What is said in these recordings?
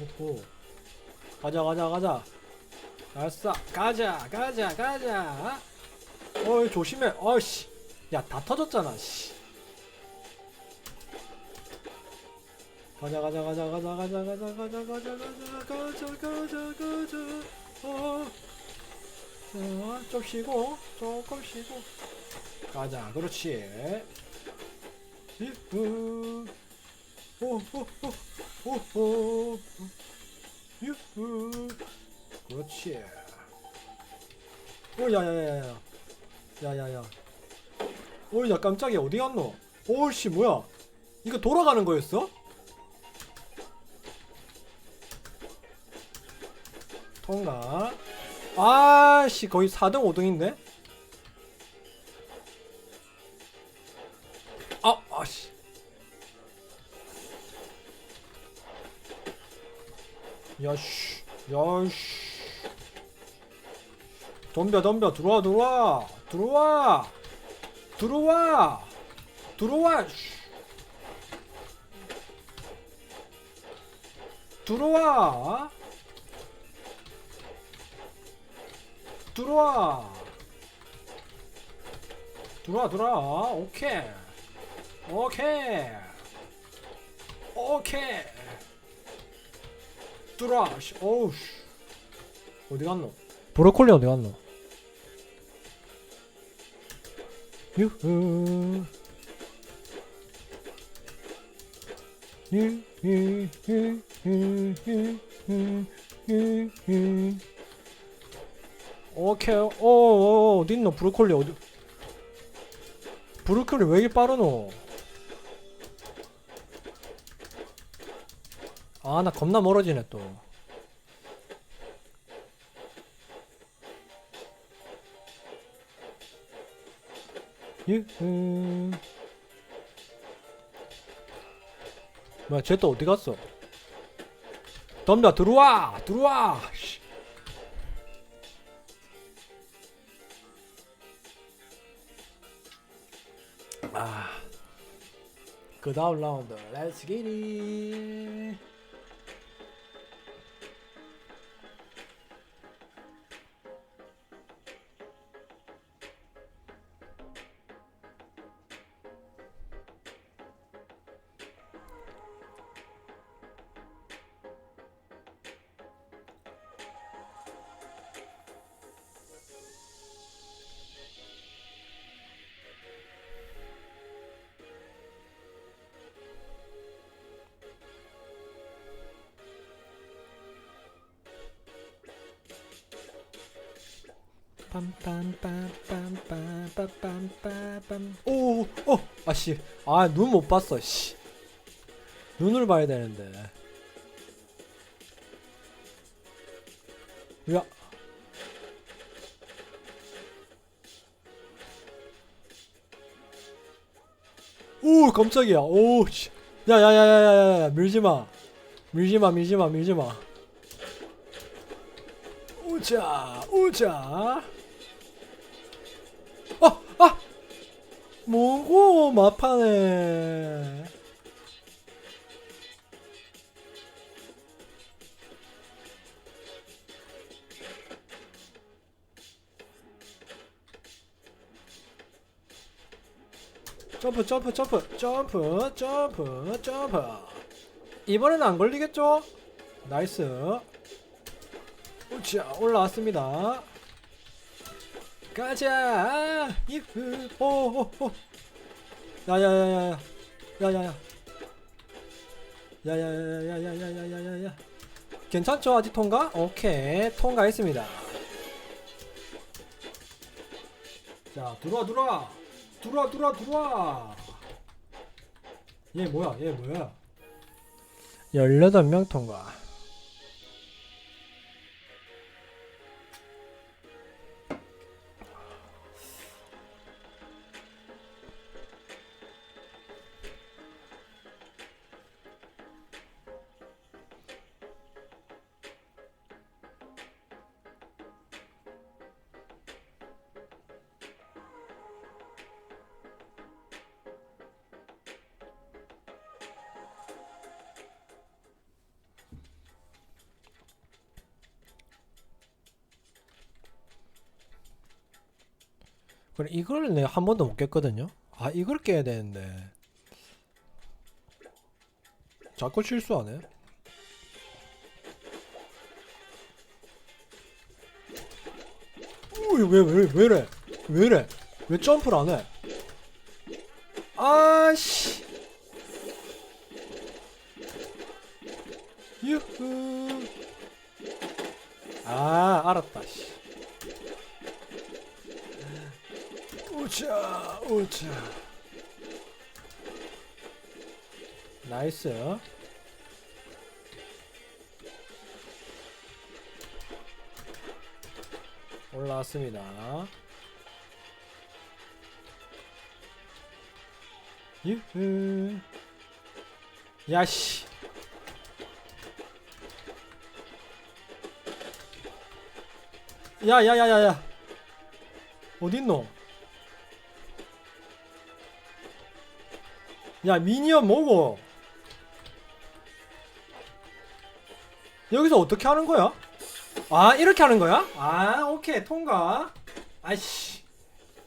오호. 가자 가자 가자. 알았어. 가자 가자 가자. 어이 조심해. 어이씨. 야 다 터졌잖아. 씨. 가자 가자 가자 가자 가자 가자 가자 가자 가자 가자 가자 가자. 어. 자, 좀 쉬고 조금 쉬고 가자. 그렇지. 유후. 오호호. 오호. 유후. 그렇지. 오, 야야야야. 야야야. 오, 야 깜짝이야. 어디 갔노? 오씨, 뭐야? 이거 돌아가는 거였어? 통과. 아씨, 거의 4등, 5등인데? 아, 아씨. 야씨, 야씨. 덤벼, 덤벼, 들어와, 들어와, 들어와, 들어와, 들어와, 씨. 들어와, 들어와, 들어와, 들어와, 오케이, 오케이, 오케이. 들어와, 씨, 어우, 씨. 어디 갔노? 브로콜리 어디 갔노? 유후. 오케이. 어, 어, 어디 있노? 브로콜리 어디? 브로콜리 왜 이렇게 빠르노? 아, 나 겁나 멀어지네 또. 유후. 뭐야, 쟤 또 어디 갔어? 덤벼, 들어와! 들어와! 씨. 아. 그 다음 라운드, 렛츠 기릿! 빰빰빰빰빰빰빰빰 오, 어, 아씨, 아 눈 못 봤어, 씨. 눈을 봐야 되는데. 야. 오, 깜짝이야. 오, 씨. 야, 야, 야, 야, 야, 야, 야, 밀지 마. 밀지 마, 밀지 마, 밀지 마. 오자, 오자. 아, 아! 뭐고, 마파네. 점프, 점프, 점프, 점프, 점프, 점프. 이번에는 안 걸리겠죠? 나이스. 자, 올라왔습니다. 가자! 이프! 오, 오, 오! 야야야야야! 야 야야! 야 야야야야야야야야야! 괜찮죠? 아직 통과? 오케이, 통과했습니다. 자, 들어와, 들어와! 들어와, 들어와, 들어와! 얘 뭐야, 얘 뭐야? 18명 통과. 그래 이걸 내가 한 번도 못 깼거든요. 아 이걸 깨야 되는데 자꾸 실수하네. 왜왜왜 왜, 이래 왜 이래 왜 점프를 안 해? 아씨 유후 아 알았다 씨 우차 우차. 나이스. 올라왔습니다. 유후. 야씨. 야야야야야. 어딨노 야 미니언 뭐고 여기서 어떻게 하는 거야? 아 이렇게 하는 거야? 아 오케이 통과 아이씨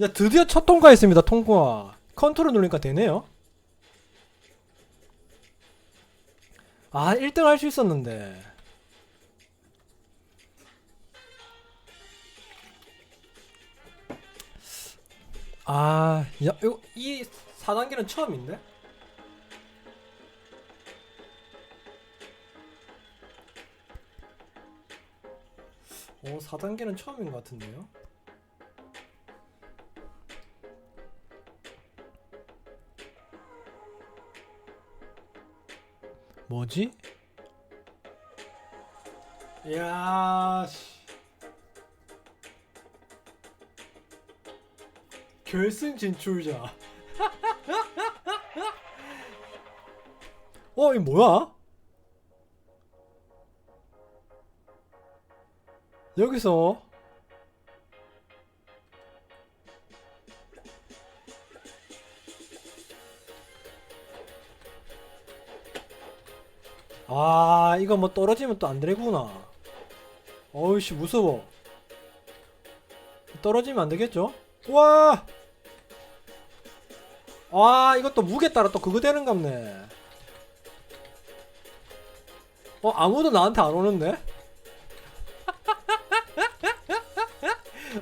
야 드디어 첫 통과했습니다 통과 컨트롤 누르니까 되네요 아 1등 할 수 있었는데 아, 야, 이거 이 4단계는 처음인데? 어, 4단계는 처음인 것 같은데요? 뭐지? 이야, 씨. 결승 진출자. 어, 이 뭐야? 여기서 아, 이거 뭐 떨어지면 또 안 되구나. 어이씨, 무서워. 떨어지면 안 되겠죠? 와! 아, 이것도 무게 따라 또 그거 되는 갑네. 어, 아무도 나한테 안 오는데?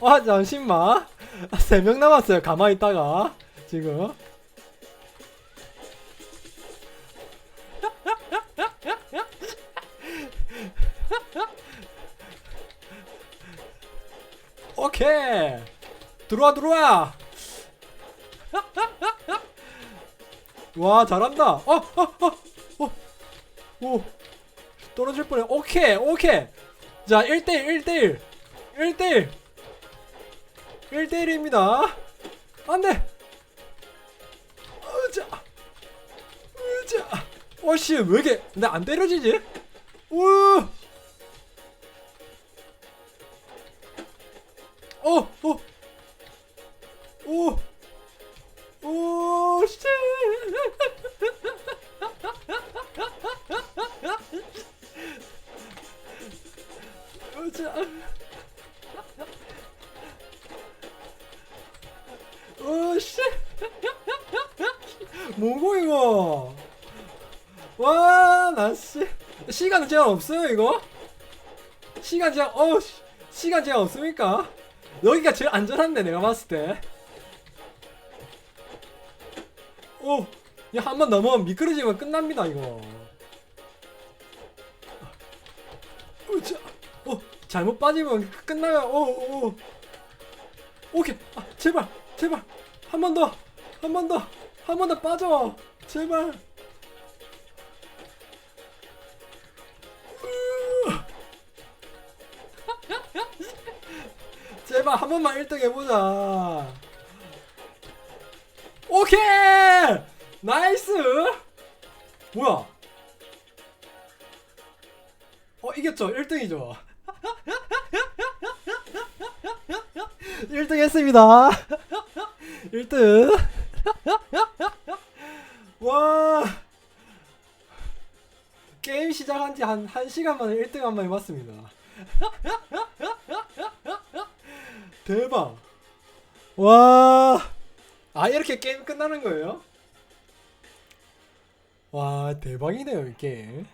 아, 잠시만. 세 명 남았어요. 가만히 있다가. 지금. 오케이. 들어와, 들어와. 와, 잘한다. 어, 어, 어, 어. 오. 떨어질 뻔해. 오케이, 오케이. 자, 1대1, 1대1. 1대1. 1대1입니다. 안 돼. 으자. 으자. 어씨, 왜 이게, 근데 안 때려지지? 우. 제한 없어요 이거 시간 제한 어 씨, 시간 제한 없습니까 여기가 제일 안전한데 내가 봤을 때 오, 야 한 번 넘어면 미끄러지면 끝납니다 이거. 으자, 어 잘못 빠지면 끝나요. 오, 오. 오케이, 아 제발, 제발 한 번 더, 한 번 더, 한 번 더 빠져, 제발. 제발 한 번만 1등 해보자. 오케이! 나이스! 뭐야? 어, 이겼죠? 1등이죠? 1등 했습니다. 1등. 와. 게임 시작한 지 한 1시간 만에 1등 한 번 해봤습니다. 대박. 와. 아, 이렇게 게임 끝나는 거예요? 와, 대박이네요, 이 게임.